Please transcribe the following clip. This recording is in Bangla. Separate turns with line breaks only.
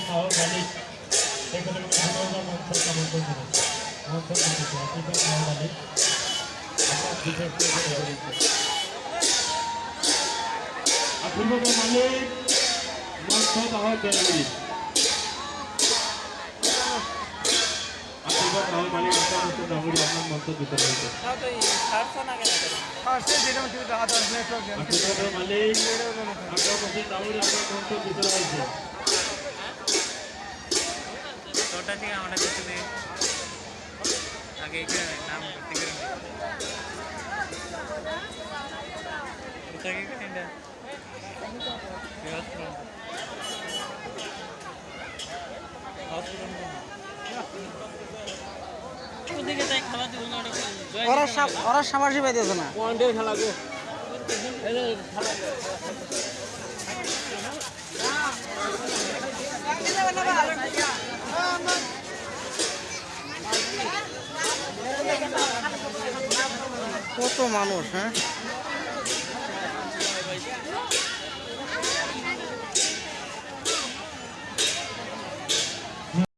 মাহর মালিক এখানে আমন্ত্রণ করেছে আমন্ত্রণ করেছে আশিফান মাহর মালিক আশিফান মালিক মাহর বেলগুড়ি আশিফান মালিক আপনার মঞ্চ দিতে রয়েছে আশিফান মালিক আপনার মঞ্চ নগরী আপনার মঞ্চ দিতে রয়েছে
ওটা থেকে আমরা কিছু দিই আগে এখানে নাম করতে গেলে ওটাকে
ওরা পাইতেছে না।
খেলা
কত মানুষ হ্যাঁ?